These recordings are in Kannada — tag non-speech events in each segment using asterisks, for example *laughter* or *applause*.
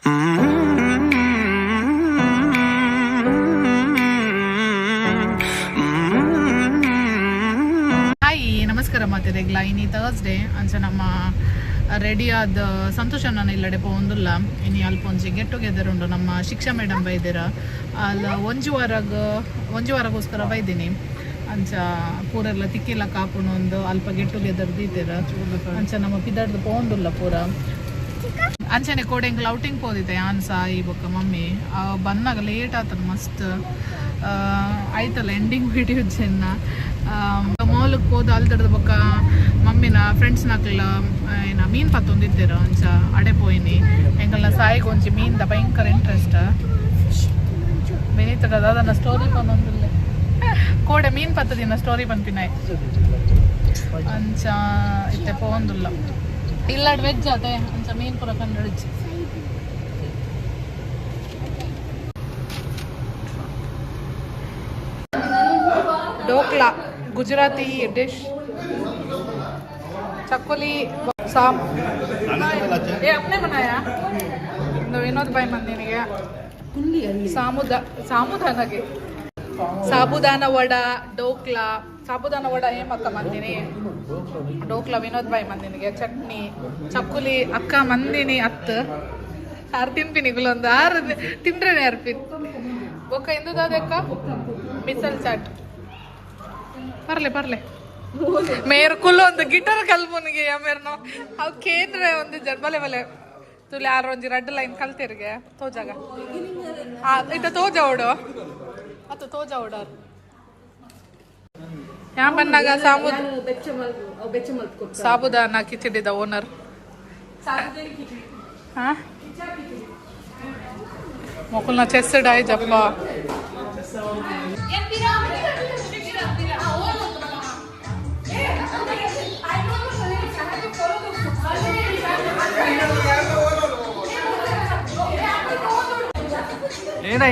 ಹಾಯ್, ನಮಸ್ಕಾರ ಮಾತಿರೆಗ್ಲ ಇನಿ ಥರ್ಸ್ಡೇ ಅಂಚ ನಮ್ಮ ರೆಡಿ ಆದ ಸಂತೋಷ ನಾನು ಇಲ್ಲಡೆ ಪೋಂದುಲ್ಲ ಇನಿ ಅಲ್ಪ ಒಂಜಿ ಗೆಟ್ ಟುಗೆದರ್ ಉಂಡು ನಮ್ಮ ಶಿಕ್ಷಾ ಮೇಡಮ್ ಬೈದಿರ. ಅಲ್ಲ, ಒಂಜು ವಾರಗ, ಒಂಜು ವಾರಗೋಸ್ಕರ ಬೈದಿನಿ. ಅಂಚ ಪೂರೆಲ್ಲ ತಿಕ್ಕಿಲ್ಲ ಕಾಪುನೊಂದು ಅಲ್ಪ ಗೆಟ್ ಟುಗೆದರ್ ದೀತಿರ. ಅಂಚ ನಮ್ಮ ಪಿದಾಡ್ದು ಪೋಂದುಲ್ಲ ಪೂರ. ಅಂಚನೆ ಕೋಡೆ ಎಂಕ್ಲ ಔಟಿಂಗ್ ಪೋದಿತ್ತೆ ಸಾಯಿ ಈ ಬೊಕ್ಕ ಮಮ್ಮಿ. ಬಂದಾಗ ಲೇಟ್ ಆತದ ಮಸ್ತ್. ಆಯ್ತಲ್ಲ ಎಂಡಿಂಗ್ ವಿಡಿಯೋ ಚೆನ್ನ ಮಾಲ್ಗೆ ಹೋದ ಅಲ್ದಡ್ದ ಬೊಕ್ಕ ಮಮ್ಮಿನ ಫ್ರೆಂಡ್ಸ್ ನಾಕ್ಲ ಏನ ಮೀನ್ ಪತ್ತೊಂದಿದ್ದೇರ ಅಂಚ ಅಡೆ ಪೋಯಿನಿ. ಎಂಕಲ್ನ ಸಾಯಿಗೆ ಒಂಜಿ ಮೀನ್ದ ಭಯಂಕರ ಇಂಟ್ರೆಸ್ಟ್ ಬೆನೀತದ ಅದನ್ನ ಸ್ಟೋರಿ ಬಂದೊಂದಿಲ್ಲ ಕೋಡೆ ಮೀನ್ ಪತ್ತದಿನ ಸ್ಟೋರಿ ಪನ್ಪಿನಾಯ್ ಅಂಚ, ಇತ್ತೆ ಪೋಂದುಲ್ಲ ಇಲ್ಲಾಡ್ ವೆಜ್ ಅದೇ ಅಂಚ ಮೀನ್ ಪೂರ ಕಂಡು ಡೋಕ್ಲಾ ಗುಜರಾತಿ ಡಿಶ್ ಚಕ್ಕೋಲಿ ಸಾಮ್ ಏ अपने बनाया ಇಂದು ವಿನೋದ್ ಬಾಯ್ ಮಂದಿನಿಗೆ ಸಾಮುದ ಸಾಮುದಾನಗೆ ಸಾಬುದಾನ ವಡ, ಡೋಕ್ಲಾ. ಸಾಬುದಾನ ವಡ ಏಮಕ್ಕ ಮಂದಿನಿ? ಡೋಕ್ಲಾ ವಿನೋದ್ ಬಾಯಿ ಮಂದಿನಿಗೆ. ಚಟ್ನಿ, ಚಕ್ಕುಲಿ, ಅಕ್ಕ ಮಂದಿನಿ ಅತ್ತು. ಆರು ತಿನ್ಪಿನಿ ಗುಲೊಂದು ಆರು ತಿಂದ್ರೆ ಅರ್ಪಿನ್ ಒಕ್ಕ ಇಂದುದಾದಕ್ಕ ಮಿಸಲ್ ಚಾಟ್. ಬರ್ಲೆ ಬರ್ಲೆ. ಮೇರ್ ಕುಲ್ಲು ಒಂದು ಗಿಟಾರ್ ಕಲ್ಪುನಿಗೆ ಮೇರ್ನು ಅವ್ ಕೇಂದ್ರ ಒಂದು ಜಡ್ಬಲೆ ಬಲೆ ತುಲಿ ಆರೊಂಜಿ ಒಂಜಿ ರೆಡ್ ಲೈನ್ ಕಲ್ತಿರ್ಗೆ. ತೋಜಾಗ ಇತ್ತ ತೋಜ ಓಡು. ಅತ್ತು ತೋಜ ಓಡಾರು ಯಾ ಬನ್ನಾಗ ಸಾಬುದ ಸಾಬುದಾನ ಕಿಚಡಿದ ಓನರ್ ಹಾ ಮೊಕಲ್ನ ಚೆಸ್ ಡಾಯ್ ಜಪ್ಪ ಏನ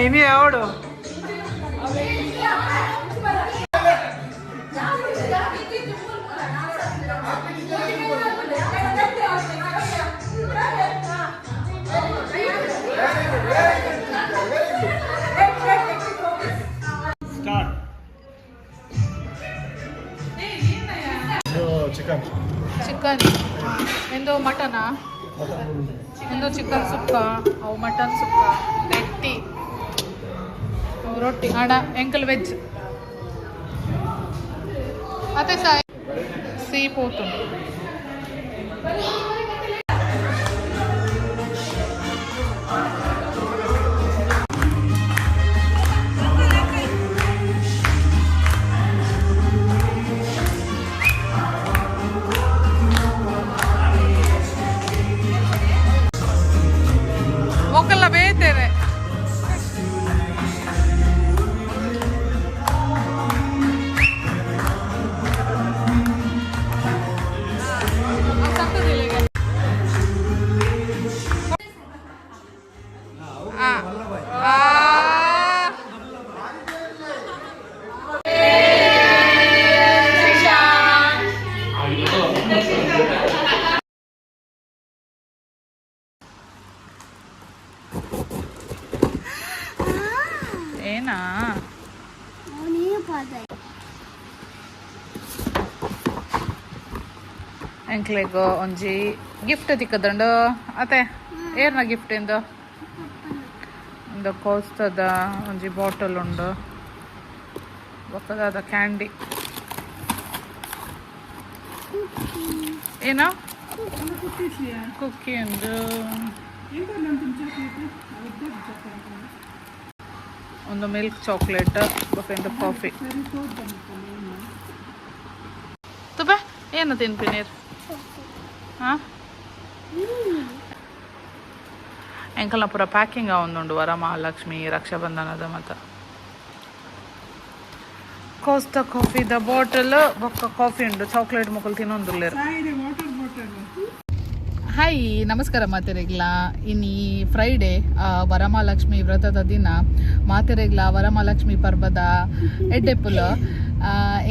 ಮಟನಾ ಎಂದು ಚಿಕನ್ ಸುಕ್ಕ ಅವು ಮಟನ್ ಸುಕ್ಕ ರೊಟ್ಟಿ ಅವು ರೊಟ್ಟಿ ಹಣ ಎಂಕಲ್ ವೆಜ್ ಅದೇ ಸಾಯ್ ಸೀ పోతుంది మొక్కల ಎಂಕ್ಲೆಗು ಒಂಜಿ ಗಿಫ್ಟ್ ತಿಕ್ಕದಂಡು ಅತೆ ಏರ್ನ ಗಿಫ್ಟ್ ಇಂದು? ಒಂದು ಕೋಸ್ತದ ಒಂಜಿ ಬಾಟಲ್ ಉಂಡು. ಬೊಕ್ಕದಾದ ಕ್ಯಾಂಡಿ ಏನ? ಕುಕ್ಕಿ ಉಂಡು. ಒಂದು ಮಿಲ್ಕ್ ಚಾಕ್ಲೇಟ್ ಒಂದು ಕಾಫಿ ತುಪ್ಪ ಏನು ತಿನ್ಪಿನೀರ್ ಹಾ? ಎಂಕಲ್ನ ಪೂರ ಪ್ಯಾಕಿಂಗ್ ಒಂದುಂಡು, ವರಮಹಾಲಕ್ಷ್ಮಿ, ರಕ್ಷಾಬಂಧನದ ಮತ್ತು ಕೋಸ್ತ ಕಾಫಿದ ಬಾಟಲ್ ಬೊಕ್ಕ ಕಾಫಿ ಉಂಡು ಚಾಕ್ಲೇಟ್ ಮುಕ್ಕಲು ತಿನ್ನೊಂದುಲ್ಲೇರು. ಹಾಯ್ ನಮಸ್ಕಾರ ಮಾತೆರೆಗ್ಲ. ಈ ಫ್ರೈಡೇ ವರಮಹಾಲಕ್ಷ್ಮಿ ವ್ರತದ ದಿನ. ಮಾತೆರೆಗ್ಲ, ವರಮಹಾಲಕ್ಷ್ಮಿ ಪರ್ಬದ ಎಡ್ಡೆಪ್ಪುಲ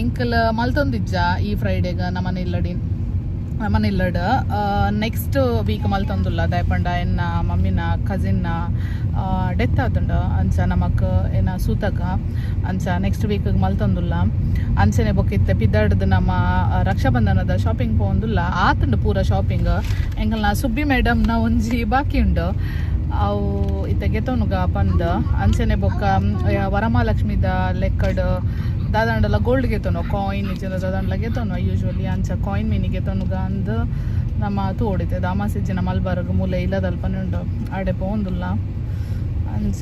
ಎಂಕಲ್ ಮಲ್ತೊಂದಿಜ್ಜ ಈ ಫ್ರೈಡೆಗ ನಮ್ಮನೆ ಇಲ್ಲಡಿನ್ ಮನಿಲ್ಲಡ್ ನೆಕ್ಸ್ಟ್ ವೀಕ್ ಮಲ್ತೊಂದುಲ್ಲ, ದಯಪಂಡ ಎನ್ನ, ಮಮ್ಮಿನ ಕಸಿನ್ನ ಡೆತ್ ಆತುಂಡ, ಅಂಚ ನಮಕ್ ಏನ ಸೂತಕ, ಅಂಚ ನೆಕ್ಸ್ಟ್ ವೀಕ್ ಮಲ್ತೊಂದುಲ್ಲ. ಅಂಚನೆ ಬೊಕ್ಕಿತ್ತೆ ಪಿದ್ದಾಡ್ದು ನಮ್ಮ ರಕ್ಷಾಬಂಧನದ ಶಾಪಿಂಗ್ ಪೋಂದುಲ್ಲ ಆತುಂಡು ಪೂರ ಶಾಪಿಂಗ್ ಎಂಕಲ್ನ ಸುಬ್ಬಿ ಮೇಡಮ್ನ ಒಂಜಿ ಬಾಕಿ ಉಂಡು. ಅವು ಇತ್ತ ಗೆತೋನುಗ ಪಂದ್. ಅಂಚನೆ ಬೊಕ್ಕ ವರಮಹಾಲಕ್ಷ್ಮಿದ ಲೆಕ್ಕಡ್ ದಾದಾಂಡಲ ಗೋಲ್ಡ್ ಗೆತೋನು ಕಾಯಿನ್ ಇಜ್ಜಿನ ದಾದಾಂಡ್ಲ ಗೆತೋನು ಯೂಶ್ವಲಿ ಅಂಚ ಕಾಯಿನ್ ಮೀನಿ ಗೆತೋನುಗ ಅಂದ್ ನಮ್ಮ ತೂಡಿತೆ ದಾಮಾಸಿಜ್ಜಿನ ಮಲ್ಬಾರ್ಗ್ ಮೂಲೆ ಇಲ್ಲದಲ್ಪನೆ ಉಂಡು ಆಡೆ ಪೋಂದುಲ್ಲ ಅಂಚ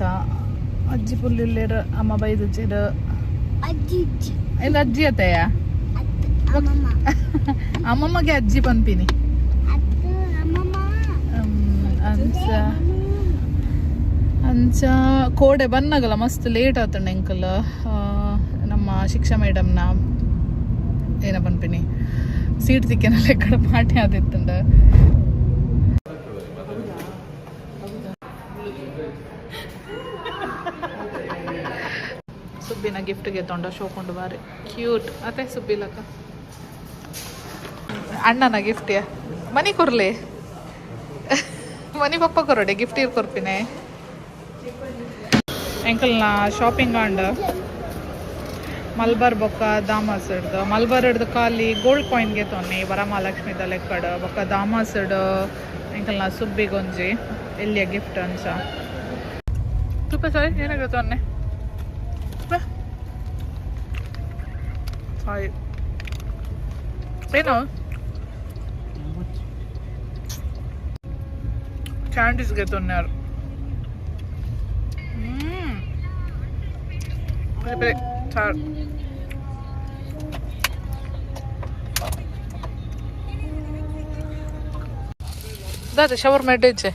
ಅಜ್ಜಿ ಪುಲ್ಲಿಲ್ಲೇರ ಅಮ್ಮ ಬೈದು ಅಜ್ಜಿ ಅಜ್ಜಿ. ಇಲ್ಲ ಅಜ್ಜಿ ಅತ್ತೆಯ? ಅಮ್ಮಮ್ಮ. *laughs* ಅಮ್ಮಮ್ಮಗೆ ಅಜ್ಜಿ ಪನ್ಪಿನಿ. ಅಂಚ ಅಂಚ ಕೋಡೆ ಬನ್ನಗಲ್ಲ ಮಸ್ತ್ ಲೇಟ್ ಆತಣ್ಣ ಎಂಕಲ್ ನಮ್ಮ ಶಿಕ್ಷಾ ಮೇಡಮ್ನ ಏನ ಪನ್ಪಿನಿ ಸೀಟ್ ಸಿಕ್ಕೇನಲ್ಲ ಕಡೆ ಪಾಠ ಆದಿತ್ತಂಡ ಸುಬ್ಬಿನ ಗಿಫ್ಟ್ಗೆ ತೊಂಡ ಶೋಕೊಂಡು ಬಾರಿ. ಕ್ಯೂಟ್. ಅತ್ತೆ ಸುಬ್ಬಿಲಕ್ಕ. ಅಣ್ಣನ ಗಿಫ್ಟ್ಯ ಮನಿ ಕೊರ್ಲಿ. ಮನಿ ಪಪ್ಪ ಕೊರೋಡೆ, ಗಿಫ್ಟ್ ಇರ್ ಕೊರ್ಪಿನೇ. ಎಂಕಲ್ನ ಶಾಪಿಂಗ್ ಆಂಡ್ ಮಲ್ಬಾರ್ ಬೊಕ್ಕ ದಾಮಾಸ್ ಹಿಡ್ದು ಮಲ್ಬಾರ್ ಹಿಡ್ದು ಖಾಲಿ ಗೋಲ್ಡ್ ಕಾಯಿನ್ಗೆ ತೊನ್ನಿ ವರಮಹಾಲಕ್ಷ್ಮಿ ದಲೆ ಕಡ, ಬೊಕ್ಕ ದಾಮಾಸ್ ಹಿಡ್ ಎಂಕಲ್ನ ಸುಬ್ಬಿಗೊಂಜಿ ಎಲ್ಲಿಯ ಗಿಫ್ಟ್ ಅಂಚ ತುಪ್ಪ ಸಾರಿ ಏನಾಗ ತೊನ್ನೆ? ಸಾಯಿ ಏನು? ಕ್ಯಾಂಡೀಸ್ಗೆ ತೊನ್ಯಾರು ಹ್ಮ್. ঠার দাদা সবার মেটে হচ্ছে